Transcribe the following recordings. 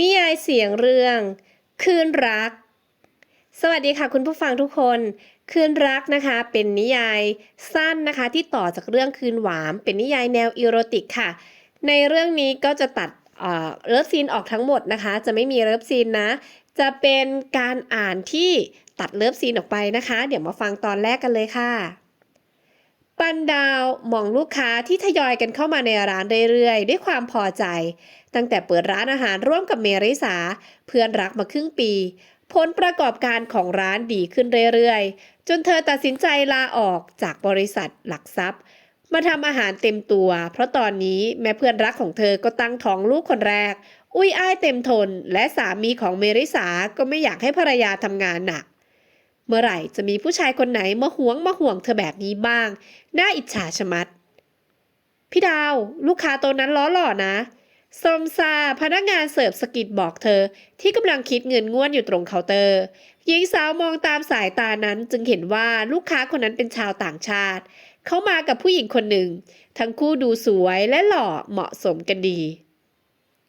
นิยายเสียงเรื่อง คืนรัก สวัสดีค่ะคุณผู้ฟังทุกคน คืนรักนะคะ เป็นนิยายสั้นนะคะ ที่ต่อจากเรื่องคืนหวาม เป็นนิยายแนวอีโรติกค่ะ ในเรื่องนี้ก็จะตัดเอ่อเลิฟซีนออกทั้งหมดนะคะ จะไม่มีเลิฟซีนนะ จะเป็นการอ่านที่ตัดเลิฟซีนออกไปนะคะ เดี๋ยวมาฟังตอนแรกกันเลยค่ะ ปันดาวมองลูกค้าที่ทยอยกันเข้ามาในร้านเรื่อยๆ ด้วยความพอใจ ตั้งแต่เปิดร้านอาหารร่วมกับเมริสา เพื่อนรักมาครึ่งปี ผลประกอบการของร้านดีขึ้นเรื่อยๆ จนเธอตัดสินใจลาออกจากบริษัทหลักทรัพย์ มาทำอาหารเต็มตัว เพราะตอนนี้แม่เพื่อนรักของเธอก็ตั้งท้องลูกคนแรก อุ้ยอ้ายเต็มทน และสามีของเมริสาก็ไม่อยากให้ภรรยาทำงานหนักเมื่อไหร่จะมีผู้ชายคนไหนมาหวงมาห่วงเธอแบบนี้บ้าง น่าอิจฉาชะมัด พี่ดาว ลูกค้าตัวนั้นล้อหล่อนะ สมซาพนักงานเสิร์ฟสกิดบอกเธอ ที่กำลังคิดเงินง่วนอยู่ตรงเคาน์เตอร์ หญิงสาวมองตามสายตานั้นจึงเห็นว่าลูกค้าคนนั้นเป็นชาวต่างชาติ เขามากับผู้หญิงคนหนึ่ง ทั้งคู่ดูสวยและหล่อเหมาะสมกันดี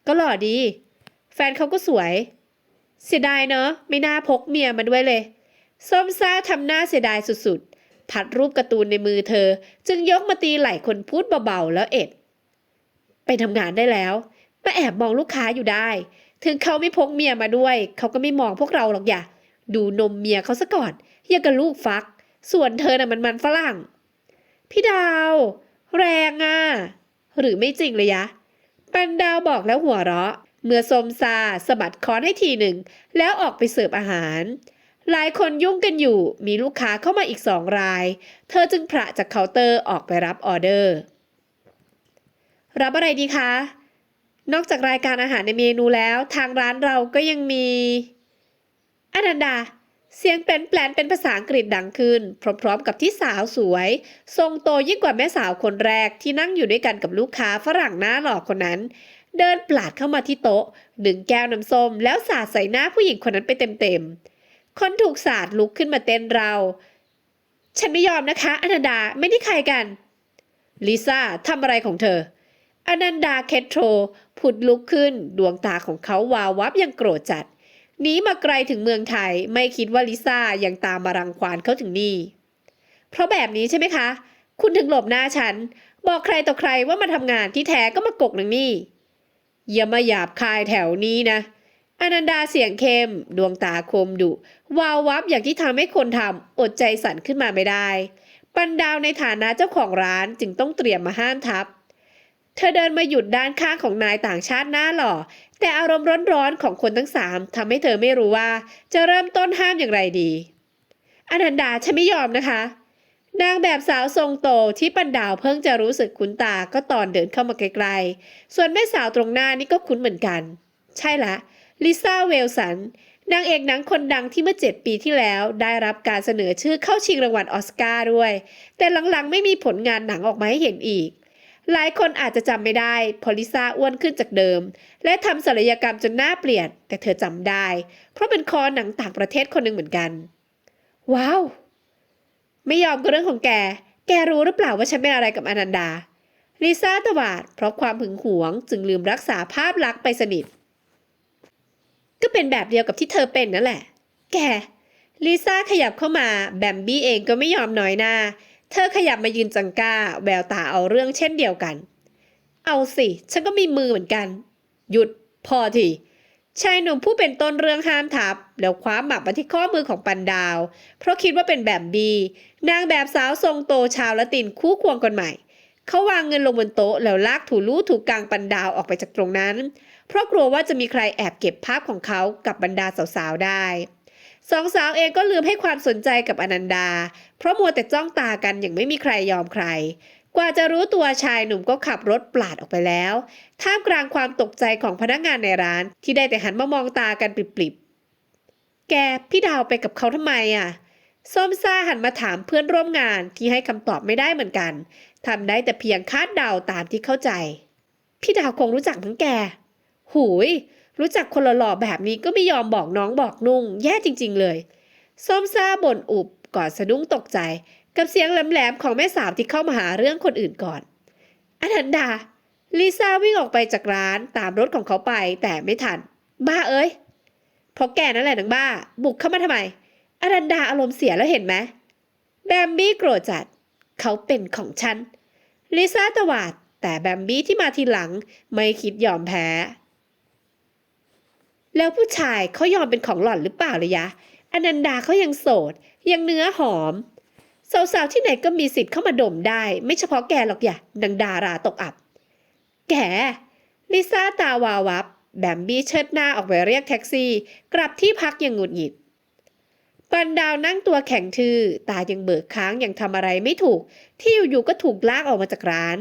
ก็หล่อดี แฟนเขาก็สวย เสียดายเนอะไม่น่าพกเมียมาด้วยเลยส้มซ่าทำหน้าเสียดายสุดๆพัดรูปการ์ตูนในมือเธอ จึงยกมาตีไหล่คนพูดเบาๆแล้วเอ็ด ไปทำงานได้แล้ว มาแอบมองลูกค้าอยู่ได้ ถึงเขาไม่พกเมียมาด้วย เขาก็ไม่มองพวกเราหรอกอย่าดูนมเมียเขาซะก่อนยังกับลูกฟัก ส่วนเธอน่ะมันมันฝรั่ง พี่ดาว แรงอะ หรือไม่จริงเลยยะ ปันดาวบอกแล้วหัวเราะ เมื่อสมซาสะบัดค้อนให้ทีหนึ่ง แล้วออกไปเสิร์ฟอาหาร หลายคนยุ่งกันอยู่ มีลูกค้าเข้ามาอีกสองราย เธอจึงพระจากเคาน์เตอร์ออกไปรับออเดอร์ รับอะไรดีคะ นอกจากรายการอาหารในเมนูแล้ว ทางร้านเราก็ยังมีอนันดา เสียงแปลนแปลนเป็นภาษาอังกฤษดังขึ้น พร้อมๆกับที่สาวสวย ทรงโตยิ่งกว่าแม่สาวคนแรกที่นั่งอยู่ด้วยกันกับลูกค้าฝรั่งหน้าหล่อคนนั้น เดินปลาดเข้ามาที่โต๊ะดึงแก้วน้ำส้ม แล้วสาดใส่หน้าผู้หญิงคนนั้นไปเต็มๆ คนถูกสาดลุกขึ้นมาเต้นเรา ฉันไม่ยอมนะคะอนันดาไม่ได้ใครกันลิซ่าทำอะไรของเธอ อนันดาเคทโทรผุดลุกขึ้น ดวงตาของเขาวาววับยังโกรธจัดหนีมาไกลถึงเมืองไทยไม่คิดว่าลิซ่ายังตามมารังควานเขาถึงนี่ เพราะแบบนี้ใช่ไหมคะ คุณถึงหลบหน้าฉัน บอกใครต่อใครว่ามาทำงานที่แท้ก็มากกหนังนี่ อย่ามาหยาบคายแถวนี้นะ อนันดาเสียงเข้ม ดวงตาคมดุ วาววับอย่างที่ทำให้คนทำอดใจสั่นขึ้นมาไม่ได้ ปันดาวในฐานะเจ้าของร้านจึงต้องเตรียมมาห้ามทับ เธอเดินมาหยุดด้านข้างของนายต่างชาติหน้าหล่อ แต่อารมณ์ร้อนๆของคนทั้งสามทำให้เธอไม่รู้ว่า จะเริ่มต้นห้ามอย่างไรดีอนันดาฉันไม่ยอมนะคะ นางแบบสาวทรงโตที่ปันดาวเพิ่งจะรู้สึกคุ้นตาก็ตอนเดินเข้ามาไกลๆ ส่วนแม่สาวตรงหน้านี่ก็คุ้นเหมือนกัน ใช่ละลิซ่าเวลสันนางเอกหนังคนดังที่เมื่อ 7 ปีที่แล้วได้รับการเสนอชื่อเข้าชิงรางวัลออสการ์ด้วย แต่หลังๆไม่มีผลงานหนังออกมาให้เห็นอีก หลายคนอาจจะจำไม่ได้พอลิซาอ้วนขึ้นจากเดิม และทำศัลยกรรมจนหน้าเปลี่ยน แต่เธอจำได้ เพราะเป็นคอหนังต่างประเทศคนหนึ่งเหมือนกัน ว้าว ไม่ยอมก็เรื่องของแก แกรู้หรือเปล่าว่าฉันเป็นอะไรกับอนันดา ลิซาตวาด เพราะความหึงหวงจึงลืมรักษาภาพลักษณ์ไปสนิท ก็เป็นแบบเดียวกับที่เธอเป็นนั่นแหละ แกลิซ่าขยับเข้ามาแบมบี้เองก็ไม่ยอมน้อยหน้า เธอขยับมายืนจังก้า แววตาเอาเรื่องเช่นเดียวกัน เอาสิ ฉันก็มีมือเหมือนกัน หยุดพอทีชายหนุ่มผู้เป็นต้นเรื่องห้ามทับ แล้วคว้าหมับมาที่ข้อมือของปันดาว เพราะคิดว่าเป็นแบบบีนางแบบสาวทรงโตชาวละตินคู่ควงกันใหม่ เขาวางเงินลงบนโต๊ะแล้วลากถูลู่ถูกลางปันดาวออกไปจากตรงนั้น เพราะกลัวว่าจะมีใครแอบเก็บภาพของเขากับบรรดาสาวๆได้ สองสาวเองก็ลืมให้ความสนใจกับอนันดา เพราะมัวแต่จ้องตากันอย่างไม่มีใครยอมใคร กว่าจะรู้ตัวชายหนุ่มก็ขับรถปลาดออกไปแล้ว ท่ามกลางความตกใจของพนักงานในร้านที่ได้แต่หันมามองตากันปริบๆ แกพี่ดาวไปกับเขาทำไมอะ ส้มซ่าหันมาถามเพื่อนร่วมงานที่ให้คำตอบไม่ได้เหมือนกันทำได้แต่เพียงคาดเดาตามที่เข้าใจ พี่ดาวคงรู้จักทั้งแก หูย รู้จักคนหล่อๆแบบนี้ก็ไม่ยอมบอกน้องบอกนุ่ง แย่จริง ๆ เลย ส้มซ่าบ่นอุบก่อนสะดุ้งตกใจ กับเสียงแหลมๆของแม่สาวที่เข้ามาหาเรื่องคนอื่นก่อนอนันดา ลิซ่าวิ่งออกไปจากร้านตามรถของเขาไปแต่ไม่ทัน บ้าเอ้ยเพราะแกนั่นแหละนางบ้า บุกเข้ามาทำไมอรันดาอารมณ์เสียแล้วเห็นไหมแบมบี้โกรธจัด เขาเป็นของฉัน ลิซ่าตวาด แต่แบมบี้ที่มาทีหลังไม่คิดยอมแพ้ แล้วผู้ชายเขายอมเป็นของหล่อนหรือเปล่าเลยยะ อนันดาเขายังโสด ยังเนื้อหอม สาวๆที่ไหนก็มีสิทธิ์เข้ามาดมได้ ไม่เฉพาะแกหรอกอย่าดังดาราตกอับ แก ลิซ่าตาวาวับ แบมบี้เชิดหน้าออกไปเรียกแท็กซี่ กลับที่พักอย่างหงุดหงิดปันดาวนั่งตัวแข็งทื่อ ตายังเบิกค้างยังทำอะไรไม่ถูก ที่อยู่ๆก็ถูกลากออกมาจากร้าน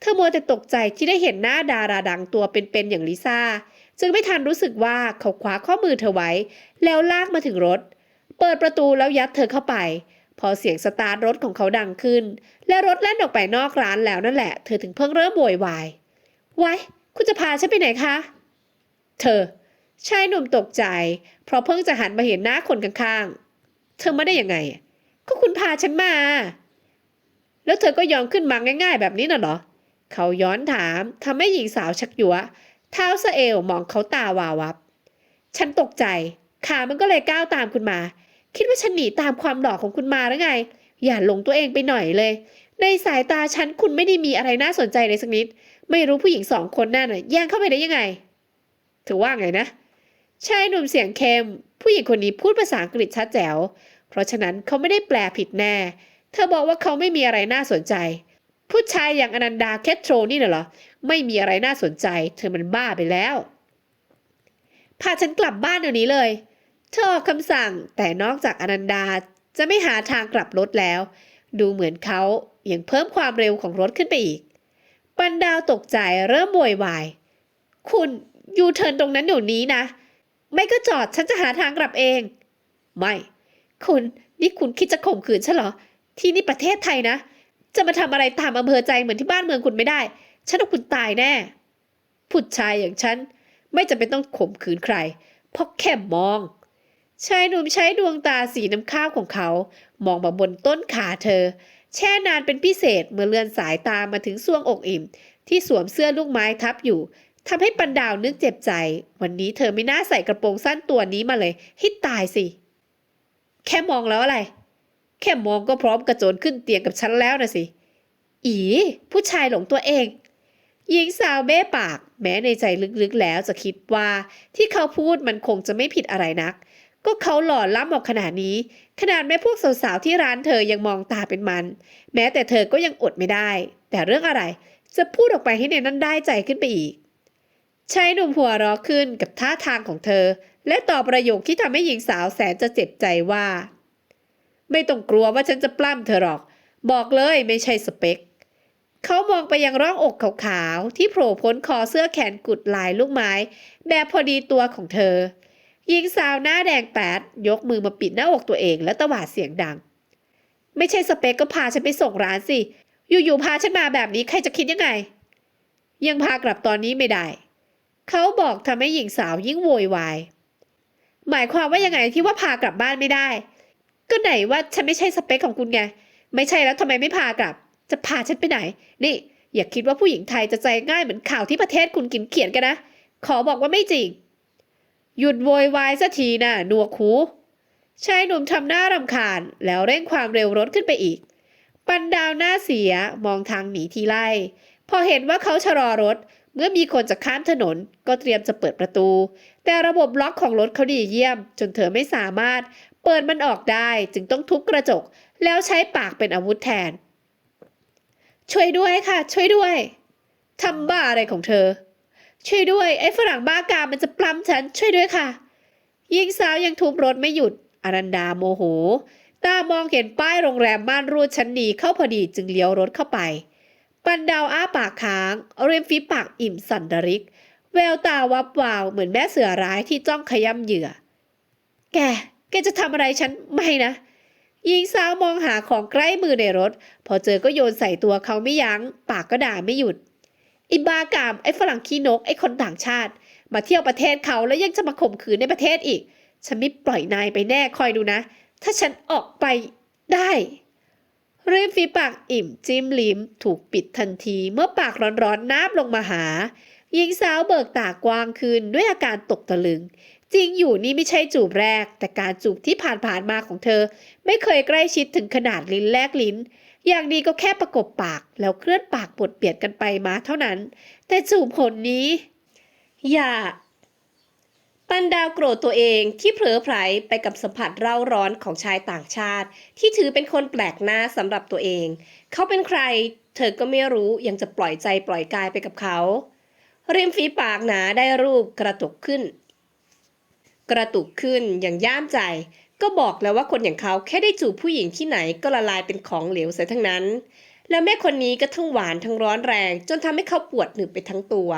เธอมัวแต่ตกใจที่ได้เห็นหน้าดาราดังตัวเป็นๆอย่างลิซ่า จึงไม่ทันรู้สึกว่าเขาคว้าข้อมือเธอไว้ แล้วลากมาถึงรถ เปิดประตูแล้วยัดเธอเข้าไป พอเสียงสตาร์ทรถของเขาดังขึ้น และรถแล่นออกไปนอกร้านแล้วนั่นแหละ เธอถึงเพิ่งเริ่มโวยวายไว้คุณจะพาฉันไปไหนคะ เธอชายหนุ่มตกใจ เพราะเพิ่งจะหันมาเห็นหน้าคนข้างๆ เธอมาได้ยังไง ก็คุณพาฉันมา แล้วเธอก็ยอมขึ้นมาง่าย ๆ แบบนี้น่ะเหรอ เขาย้อนถามทำให้หญิงสาวชักยัว เท้าสเอวมองเขาตาวาววับ ฉันตกใจ ขามันก็เลยก้าวตามคุณมา คิดว่าฉันหนีตามความหล่อของคุณมาแล้วไง อย่าหลงตัวเองไปหน่อยเลย ในสายตาฉันคุณไม่ได้มีอะไรน่าสนใจเลยสักนิด ไม่รู้ผู้หญิงสองคนนั่นน่ะแย่งเข้าไปได้ยังไง ถือว่าไงนะ ชายหนุ่มเสียงเข้มผู้หญิงคนนี้พูดภาษาอังกฤษชัดแจ๋ว เพราะฉะนั้นเขาไม่ได้แปลผิดแน่ เธอบอกว่าเขาไม่มีอะไรน่าสนใจ ผู้ชายอย่างอนันดาแคทโทรนี่น่ะเหรอ ไม่มีอะไรน่าสนใจ เธอมันบ้าไปแล้ว พาฉันกลับบ้านเดี๋ยวนี้เลย เธอออกคำสั่งแต่นอกจากอนันดาจะไม่หาทางกลับรถแล้ว ดูเหมือนเขายังเพิ่มความเร็วของรถขึ้นไปอีก ปันดาวตกใจเริ่มโวยวาย คุณยูเทิร์นตรงนั้นเดี๋ยวนี้นะ ไม่ก็จอดฉันจะหาทางกลับเอง ไม่ คุณนี่คุณคิดจะข่มขืนฉันเหรอ ที่นี่ประเทศไทยนะ จะมาทำอะไรตามอำเภอใจเหมือนที่บ้านเมืองคุณไม่ได้ ฉันเอาคุณตายแน่ ผู้ชายอย่างฉัน ไม่จำเป็นต้องข่มขืนใคร เพราะแค่มองชายหนุ่มใช้ดวงตาสีน้ำข้าวของเขา มองมาบนต้นขาเธอ แช่นานเป็นพิเศษเมื่อเลื่อนสายตามาถึงซวงอกอิ่ม ที่สวมเสื้อลูกไม้ทับอยู่ทำให้ปันดาวนึกเจ็บใจ วันนี้เธอไม่น่าใส่กระโปรงสั้นตัวนี้มาเลย ให้ตายสิ แค่มองแล้วอะไร แค่มองก็พร้อมกระโจนขึ้นเตียงกับฉันแล้วนะสิ อี ผู้ชายหลงตัวเอง หญิงสาวเบ้ปาก แม้ในใจลึกๆแล้วจะคิดว่า ที่เขาพูดมันคงจะไม่ผิดอะไรนัก ก็เขาหล่อล้ำออกขนาดนี้ ขนาดแม่พวกสาวๆที่ร้านเธอยังมองตาเป็นมัน แม้แต่เธอก็ยังอดไม่ได้ แต่เรื่องอะไร จะพูดออกไปให้ในนั้นได้ใจขึ้นไปอีกชายหนุ่มหัวเราะขึ้นกับท่าทางของเธอ และตอบประโยคที่ทำให้หญิงสาวแสนจะเจ็บใจว่า ไม่ต้องกลัวว่าฉันจะปล้ำเธอหรอก บอกเลยไม่ใช่สเปค เขามองไปยังร่องอกขาวๆ ที่โผล่พ้นคอเสื้อแขนกุดลายลูกไม้ แบบพอดีตัวของเธอ หญิงสาวหน้าแดงแปดยกมือมาปิดหน้าอกตัวเองแล้วตวาดเสียงดัง ไม่ใช่สเปคก็พาฉันไปส่งร้านสิ อยู่ๆพาฉันมาแบบนี้ใครจะคิดยังไง ยังพากลับตอนนี้ไม่ได้ เขาบอกทำให้หญิงสาวยิ่งโวยวายหมายความว่ายังไงที่ว่าพากลับบ้านไม่ได้ ก็ไหนว่าฉันไม่ใช่สเปคของคุณไง ไม่ใช่แล้วทำไมไม่พากลับ จะพาฉันไปไหน นี่ อย่าคิดว่าผู้หญิงไทยจะใจง่ายเหมือนข่าวที่ประเทศคุณกินเขียนกันนะ ขอบอกว่าไม่จริง หยุดโวยวายสักทีนะหนวกหูชายหนุ่มทำหน้ารำคาญ แล้วเร่งความเร็วรถขึ้นไปอีก ปันดาวหน้าเสียมองทางหนีทีไล่ พอเห็นว่าเขาชะลอรถ เมื่อมีคนจะข้ามถนน ก็เตรียมจะเปิดประตู แต่ระบบล็อกของรถเขาดีเยี่ยม จนเธอไม่สามารถ เปิดมันออกได้จึงต้องทุบกระจก แล้วใช้ปากเป็นอาวุธแทน ช่วยด้วยค่ะ ช่วยด้วยทำบ้าอะไรของเธอ ช่วยด้วยไอ้ฝรั่งบ้ากามมันจะปล้ำฉันช่วยด้วยค่ะหญิงสาวยังทุบรถไม่หยุด อรันดาโมโห ตามองเห็นป้ายโรงแรมม่านรูดชั้นดีเข้าพอดีจึงเลี้ยวรถเข้าไป ปันดาวอ้าปากค้าง เริมฝีปากอิ่มสันดริก แววตาวับวาวเหมือนแม่เสือร้ายที่จ้องขย้ำเหยื่อ แก แกจะทำอะไรฉันไม่นะหญิงสาวมองหาของใกล้มือในรถ พอเจอก็โยนใส่ตัวเขาไม่ยัง้ง ปากก็ด่าไม่หยุดไอ้บากามไอ้ฝรั่งขี้นกไอ้คนต่างชาติ มาเที่ยวประเทศเขาแล้วยังจะมาข่มขืนในประเทศอีก ฉันไม่ปล่อยนายไปแน่คอยดูนะ ถ้าฉันออกไปได้ริมฝีปากอิ่มจิ้มลิ้ม ถูกปิดทันทีเมื่อปากร้อนๆนาบลงมาหาหญิงสาวเบิกตากว้างขึ้นด้วยอาการตกตะลึง จริงอยู่นี่ไม่ใช่จูบแรก แต่การจูบที่ผ่านๆมาของเธอ ไม่เคยใกล้ชิดถึงขนาดลิ้นแลกลิ้น อย่างดีก็แค่ประกบปาก แล้วเคลื่อนปากปดเปียดกันไปมาเท่านั้น แต่จูบผลนี้ อย่า ปันดาวโกรธตัวเองที่เผลอไผลไปกับสัมผัสเร่าร้อนของชายต่างชาติ ที่ถือเป็นคนแปลกหน้าสำหรับตัวเอง เขาเป็นใคร เธอก็ไม่รู้ยังจะปล่อยใจปล่อยกายไปกับเขาริมฝีปากหนาได้รูปกระตุกขึ้น กระตุกขึ้นอย่างย่ามใจ ก็บอกแล้วว่าคนอย่างเขาแค่ได้จูบผู้หญิงที่ไหนก็ละลายเป็นของเหลวเสียทั้งนั้น แล้วแม่คนนี้ก็ทั้งหวานทั้งร้อนแรง จนทำให้เขาปวดหนึบไปทั้งตัว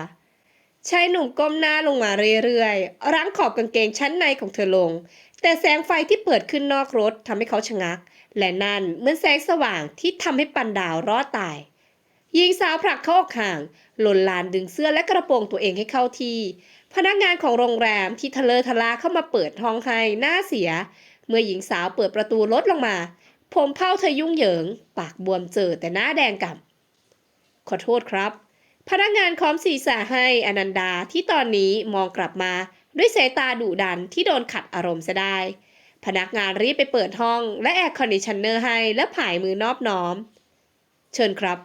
ชายหนุ่มก้มหน้าลงมาเรื่อยๆรั้งขอบกางเกงชั้นในของเธอลง แต่แสงไฟที่เปิดขึ้นนอกรถทำให้เขาชะงัก และนั่นเหมือนแสงสว่างที่ทำให้ปันดาวรอดตายหญิงสาวผลักเขาออกห่าง หล่นลานดึงเสื้อและกระโปรงตัวเองให้เข้าที่ พนักงานของโรงแรมที่ทะเลทะลาเข้ามาเปิดห้องให้หน้าเสีย เมื่อหญิงสาวเปิดประตูรถลงมา ผมเผ้าเธอยุ่งเหยิง ปากบวมเจอแต่หน้าแดงก่ำขอโทษครับ พนักงานคอมศีรษะให้อนันดาที่ตอนนี้มองกลับมาด้วยสายตาดุดันที่โดนขัดอารมณ์ซะได้ พนักงานรีบไปเปิดห้อง และแอร์คอนดิชันเนอร์ให้และผายมือนอบน้อม เชิญครับ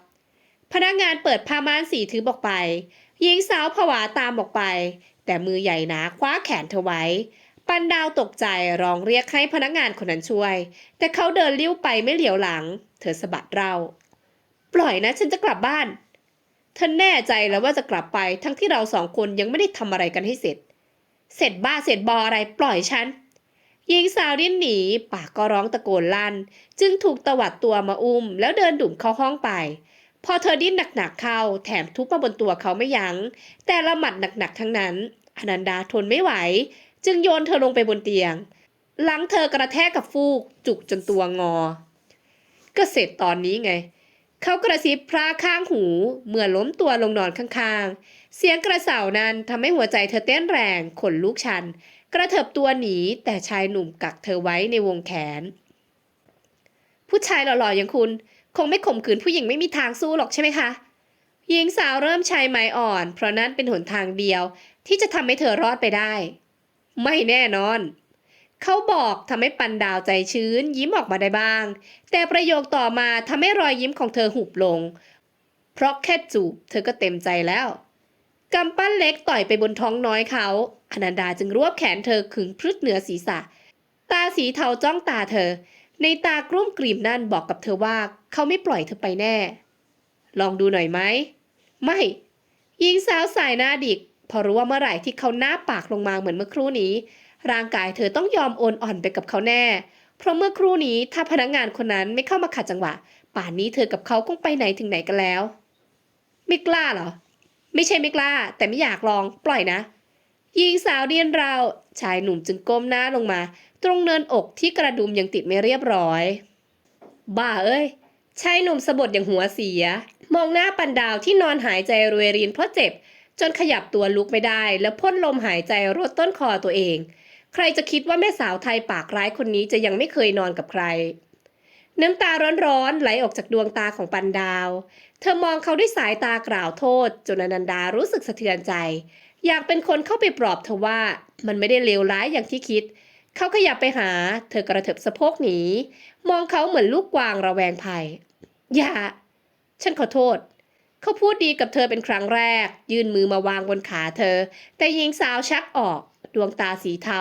พนักงานเปิดผ้าม่านสีถือบอกไปหญิงสาวผวาตามออกไป แต่มือใหญ่หนาคว้าแขนเธอไว้ ปันดาวตกใจร้องเรียกให้พนักงานคนนั้นช่วย แต่เขาเดินเลี้ยวไปไม่เหลียวหลัง เธอสะบัดเรา ปล่อยนะฉันจะกลับบ้าน เธอแน่ใจแล้วว่าจะกลับไปทั้งที่เราสองคนยังไม่ได้ทำอะไรกันให้เสร็จ เสร็จบ้าเสร็จบออะไรปล่อยฉันหญิงสาวดิ้นหนีปากก็ร้องตะโกนลั่น จึงถูกตวัดตัวมาอุ้ม แล้วเดินดุ่มเข้าห้องไป พอเธอดิ้นหนักๆเข้า แถมทุบมาบนตัวเขาไม่ยัง้ง แต่ละหมัดหนักๆทั้งนั้น อนันดาทนไม่ไหว จึงโยนเธอลงไปบนเตียง หลังเธอกระแทกกับฟูก จุกจนตัวงอ ก็เสร็จตอนนี้ไง เขากระซิบพระข้างหู เมื่อล้มตัวลงนอนข้างๆ เสียงกระเสานั้นทำให้หัวใจเธอเต้นแรงขนลุกชัน กระเถิบตัวหนี แต่ชายหนุ่มกักเธอไว้ในวงแขน ผู้ชายหล่อๆอย่างคุณ คงไม่ข่มขืนผู้หญิงไม่มีทางสู้หรอกใช่ไหมคะ หญิงสาวเริ่มใช้ไม้อ่อน เพราะนั่นเป็นหนทางเดียว ที่จะทำให้เธอรอดไปได้ ไม่แน่นอน เขาบอกทำให้ปันดาวใจชื้น ยิ้มออกมาได้บ้าง แต่ประโยคต่อมาทำให้รอยยิ้มของเธอหุบลง เพราะแค่จูบเธอก็เต็มใจแล้วกำปั้นเล็กต่อยไปบนท้องน้อยเขาอนันดาจึงรวบแขนเธอขึงพรึดเหนือศีรษะ ตาสีเทาจ้องตาเธอ ในตากลุ้มกรีมนั่นบอกกับเธอว่าเขาไม่ปล่อยเธอไปแน่ ลองดูหน่อยไหม ไม่หญิงสาวสายหน้าดิก พอรู้ว่าเมื่อไหร่ที่เขาหน้าปากลงมาเหมือนเมื่อครู่นี้ ร่างกายเธอต้องยอมโอนอ่อนไปกับเขาแน่ เพราะเมื่อครู่นี้ถ้าพนักงานคนนั้นไม่เข้ามาขัดจังหวะ ป่านนี้เธอกับเขาคงไปไหนถึงไหนกันแล้ว ไม่กล้าเหรอ ไม่ใช่ไม่กล้า แต่ไม่อยากลอง ปล่อยนะหญิงสาวเดียนเราชายหนุ่มจึงก้มหน้าลงมา ตรงเนินอกที่กระดุมยังติดไม่เรียบร้อย บ้าเอ้ยชายหนุ่มสะบดอย่างหัวเสีย มองหน้าปันดาวที่นอนหายใจรวยรินเพราะเจ็บ จนขยับตัวลุกไม่ได้ แล้วพ่นลมหายใจรดต้นคอตัวเอง ใครจะคิดว่าแม่สาวไทยปากร้ายคนนี้จะยังไม่เคยนอนกับใคร น้ำตาร้อนๆไหลออกจากดวงตาของปันดาว เธอมองเขาด้วยสายตากล่าวโทษ จนอนันดารู้สึกสะเทือนใจ อยากเป็นคนเข้าไปปลอบเธอว่า มันไม่ได้เลวร้ายอย่างที่คิด เขาขยับไปหา เธอกระเถิบสะโพกหนี มองเขาเหมือนลูกกวางระแวงภัย อย่า ฉันขอโทษ เขาพูดดีกับเธอเป็นครั้งแรก ยื่นมือมาวางบนขาเธอ แต่หญิงสาวชักออก ดวงตาสีเทา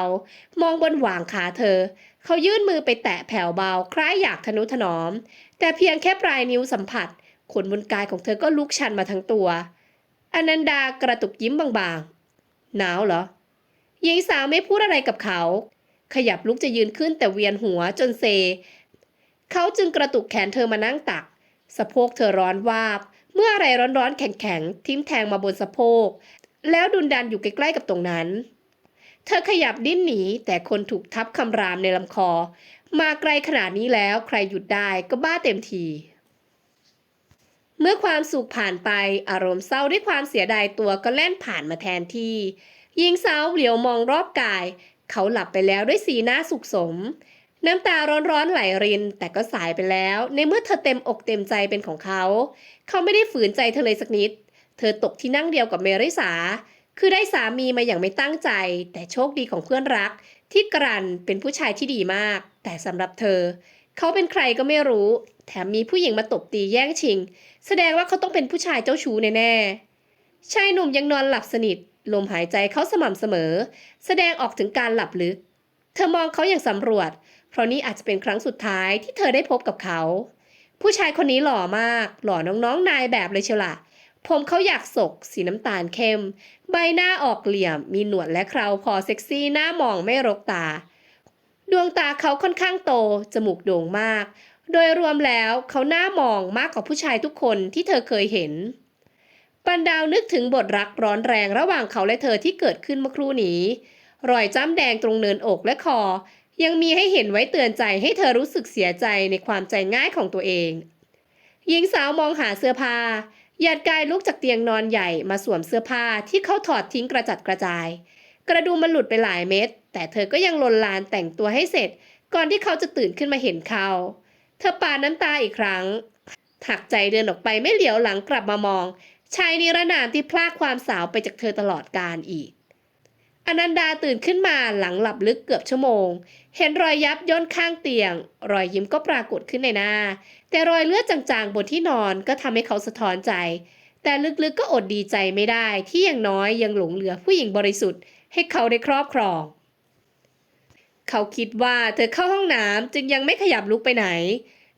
มองบนหว่างขาเธอ เขายื่นมือไปแตะแผ่วเบา คล้ายอยากทนุถนอม แต่เพียงแค่ปลายนิ้วสัมผัส ขนบนกายของเธอก็ลุกชันมาทั้งตัว อนันดากระตุกยิ้มบางๆ หนาวเหรอ หญิงสาวไม่พูดอะไรกับเขา ขยับลุกจะยืนขึ้นแต่เวียนหัวจนเซ เขาจึงกระตุกแขนเธอมานั่งตัก สะโพกเธอร้อนวาบ เมื่ออะไรร้อนๆแข็งๆทิ่มแทงมาบนสะโพก แล้วดุนดันอยู่ใกล้ๆกับตรงนั้น เธอขยับดิ้นหนีแต่คนถูกทับคำรามในลำคอ มาไกลขนาดนี้แล้วใครหยุดได้ก็บ้าเต็มทีเมื่อความสุขผ่านไปอารมณ์เศร้าด้วยความเสียดายตัวก็แล่นผ่านมาแทนที่หญิงสาวเหลียวมองรอบกาย เขาหลับไปแล้วด้วยสีหน้าสุขสม น้ำตาร้อนๆไหลริน แต่ก็สายไปแล้ว ในเมื่อเธอเต็มอกเต็มใจเป็นของเขา เขาไม่ได้ฝืนใจเธอเลยสักนิด เธอตกที่นั่งเดียวกับเมริสา คือได้สามีมาอย่างไม่ตั้งใจ แต่โชคดีของเพื่อนรัก ที่กรันเป็นผู้ชายที่ดีมาก แต่สำหรับเธอ เขาเป็นใครก็ไม่รู้ แถมมีผู้หญิงมาตบตีแย่งชิง แสดงว่าเขาต้องเป็นผู้ชายเจ้าชู้แน่ๆชายหนุ่มยังนอนหลับสนิท ลมหายใจเขาสม่ำเสมอ แสดงออกถึงการหลับลึก เธอมองเขาอย่างสำรวจ เพราะนี่อาจจะเป็นครั้งสุดท้ายที่เธอได้พบกับเขา ผู้ชายคนนี้หล่อมาก หล่อน้องๆนายแบบเลยเชียวล่ะผมเขาอยากศกสีน้ำตาลเข้ม ใบหน้าออกเหลี่ยม มีหนวดและเคราพอเซ็กซี่หน้ามองไม่รกตา ดวงตาเขาค่อนข้างโต จมูกโด่งมาก โดยรวมแล้วเขาหน้ามองมากกว่าผู้ชายทุกคนที่เธอเคยเห็น ปันดาวนึกถึงบทรักร้อนแรงระหว่างเขาและเธอที่เกิดขึ้นเมื่อครู่นี้ รอยจ้ำแดงตรงเนินอกและคอ ยังมีให้เห็นไว้เตือนใจให้เธอรู้สึกเสียใจในความใจง่ายของตัวเอง หญิงสาวมองหาเสื้อผ้าหยาดกายลุกจากเตียงนอนใหญ่มาสวมเสื้อผ้าที่เขาถอดทิ้งกระจัดกระจาย กระดุมมันหลุดไปหลายเม็ดแต่เธอก็ยังลนลานแต่งตัวให้เสร็จ ก่อนที่เขาจะตื่นขึ้นมาเห็นเขา เธอปาน้ำตาอีกครั้งหักใจเดินออกไปไม่เหลียวหลังกลับมามอง ชายนิรนามที่พลากความสาวไปจากเธอตลอดกาลอีก อนันดาตื่นขึ้นมาหลังหลับลึกเกือบชั่วโมง เห็นรอยยับย่นข้างเตียง รอยยิ้มก็ปรากฏขึ้นในหน้า แต่รอยเลือดจางๆบนที่นอนก็ทำให้เขาสะท้อนใจ แต่ลึกๆก็อดดีใจไม่ได้ที่อย่างน้อยยังหลงเหลือผู้หญิงบริสุทธิ์ให้เขาได้ครอบครอง เขาคิดว่าเธอเข้าห้องน้ำจึงยังไม่ขยับลุกไปไหน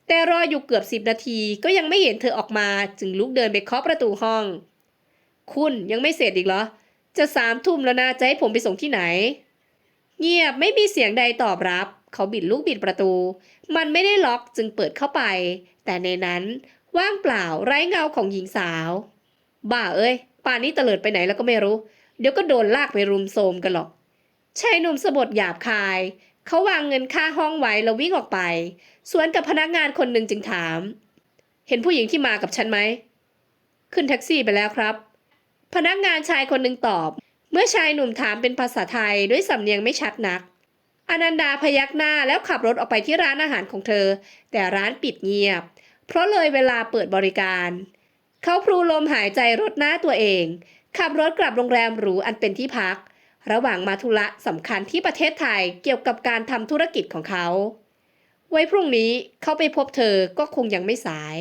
แต่รออยู่เกือบสิบนาทีก็ยังไม่เห็นเธอออกมาจึงลุกเดินไปเคาะประตูห้อง คุณยังไม่เสร็จอีกเหรอ จะสามทุ่มแล้วนะจะให้ผมไปส่งที่ไหน เงียบไม่มีเสียงใดตอบรับ เขาบิดลูกบิดประตู มันไม่ได้ล็อกจึงเปิดเข้าไป แต่ในนั้นว่างเปล่าไร้เงาของหญิงสาว บ้าเอ้ย ป่านนี้เตลิดไปไหนแล้วก็ไม่รู้ เดี๋ยวก็โดนลากไปรุมโทมกันหรอกชายหนุ่มสะบดหยาบคาย เขาวางเงินค่าห้องไว้แล้ววิ่งออกไป สวนกับพนักงานคนหนึ่งจึงถาม เห็นผู้หญิงที่มากับฉันไหม ขึ้นแท็กซี่ไปแล้วครับ พนักงานชายคนหนึ่งตอบ เมื่อชายหนุ่มถามเป็นภาษาไทยด้วยสำเนียงไม่ชัดนัก อนันดาพยักหน้าแล้วขับรถออกไปที่ร้านอาหารของเธอ แต่ร้านปิดเงียบ เพราะเลยเวลาเปิดบริการ เขาพลูลมหายใจรถหน้าตัวเอง ขับรถกลับโรงแรมหรูอันเป็นที่พัก ระหว่างมาธุระสำคัญที่ประเทศไทยเกี่ยวกับการทำธุรกิจของเขา ไว้พรุ่งนี้เขาไปพบเธอก็คงยังไม่สาย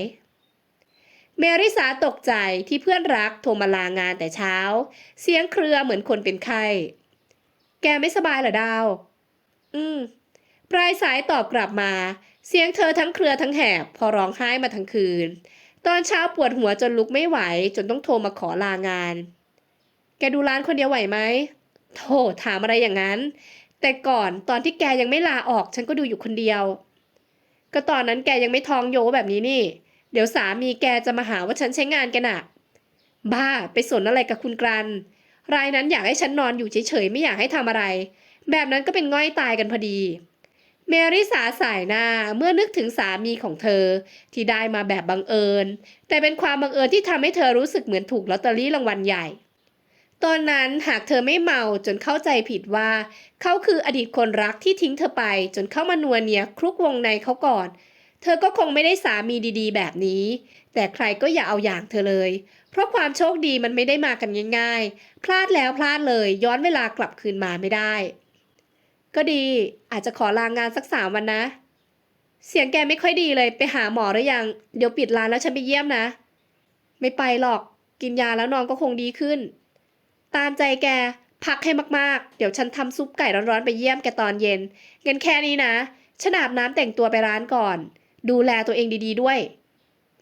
เมริสาตกใจที่เพื่อนรักโทรมาลางานแต่เช้า เสียงเครือเหมือนคนเป็นไข้ แกไม่สบายเหรอดาว อืม ปลายสายตอบกลับมา เสียงเธอทั้งเครือทั้งแหบ พอร้องไห้มาทั้งคืน ตอนเช้าปวดหัวจนลุกไม่ไหว จนต้องโทรมาขอลางาน แกดูร้านคนเดียวไหวไหม โธ่ถามอะไรอย่างนั้น แต่ก่อนตอนที่แกยังไม่ลาออกฉันก็ดูอยู่คนเดียว ก็ตอนนั้นแกยังไม่ท้องโยแบบนี้นี่ เดี๋ยวสามีแกจะมาหาว่าฉันใช้งานแกหนักบ้าไปสนอะไรกับคุณกรัน รายนั้นอยากให้ฉันนอนอยู่เฉยๆไม่อยากให้ทำอะไร แบบนั้นก็เป็นง่อยตายกันพอดีเมริสาสายหน้าเมื่อนึกถึงสามีของเธอ ที่ได้มาแบบบังเอิญ แต่เป็นความบังเอิญที่ทำให้เธอรู้สึกเหมือนถูกลอตเตอรี่รางวัลใหญ่ ตอนนั้นหากเธอไม่เมาจนเข้าใจผิดว่า เขาคืออดีตคนรักที่ทิ้งเธอไปจนเข้ามานัวเนียคลุกวงในเขาก่อน เธอก็คงไม่ได้สามีดีๆ แบบนี้ แต่ใครก็อย่าเอาอย่างเธอเลย เพราะความโชคดีมันไม่ได้มากันง่ายๆ พลาดแล้วพลาดเลยย้อนเวลากลับคืนมาไม่ได้ ก็ดีอาจจะขอลางงานสักสามวันนะ เสียงแกไม่ค่อยดีเลยไปหาหมอหรือยัง เดี๋ยวปิดร้านแล้วฉันไปเยี่ยมนะ ไม่ไปหรอกกินยาแล้วนอนก็คงดีขึ้น ตามใจแก พักให้มากๆ เดี๋ยวฉันทำซุปไก่ร้อนๆไปเยี่ยมแกตอนเย็นเงินแค่นี้นะฉันอาบน้ำแต่งตัวไปร้านก่อน ดูแลตัวเองดีๆด้วย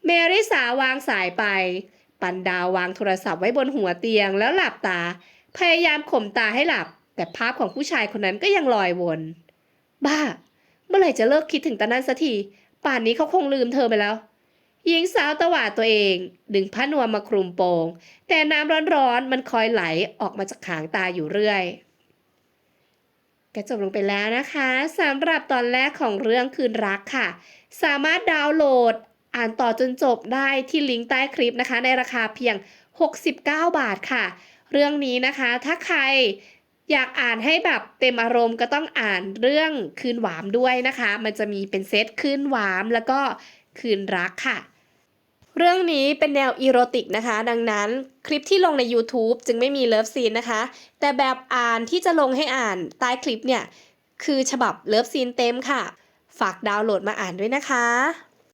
เมริสาวางสายไป ปันดาววางโทรศัพท์ไว้บนหัวเตียงแล้วหลับตา พยายามข่มตาให้หลับ แต่ภาพของผู้ชายคนนั้นก็ยังลอยวน บ้า เมื่อไหร่จะเลิกคิดถึงตานั้นสักที ป่านนี้เขาคงลืมเธอไปแล้ว หญิงสาวตวาดตัวเองดึงผ้านวมมาคลุมโปง แต่น้ำร้อนๆมันคอยไหลออกมาจากหางตาอยู่เรื่อยก็จบลงไปแล้วนะคะสำหรับตอนแรกของเรื่องคืนรักค่ะ สามารถดาวน์โหลดอ่านต่อจนจบได้ที่ลิงก์ใต้คลิปนะคะ ในราคาเพียง 69 บาทค่ะ เรื่องนี้นะคะถ้าใครอยากอ่านให้แบบเต็มอารมณ์ก็ต้องอ่านเรื่องคืนหวามด้วยนะคะ มันจะมีเป็นเซตคืนหวามแล้วก็คืนรักค่ะ เรื่องนี้เป็นแนวอีโรติกนะคะ ดังนั้นคลิปที่ลงใน YouTube จึงไม่มีเลิฟซีนนะคะ แต่แบบอ่านที่จะลงให้อ่านใต้คลิปเนี่ย คือฉบับเลิฟซีนเต็มค่ะ ฝากดาวน์โหลดมาอ่านด้วยนะคะ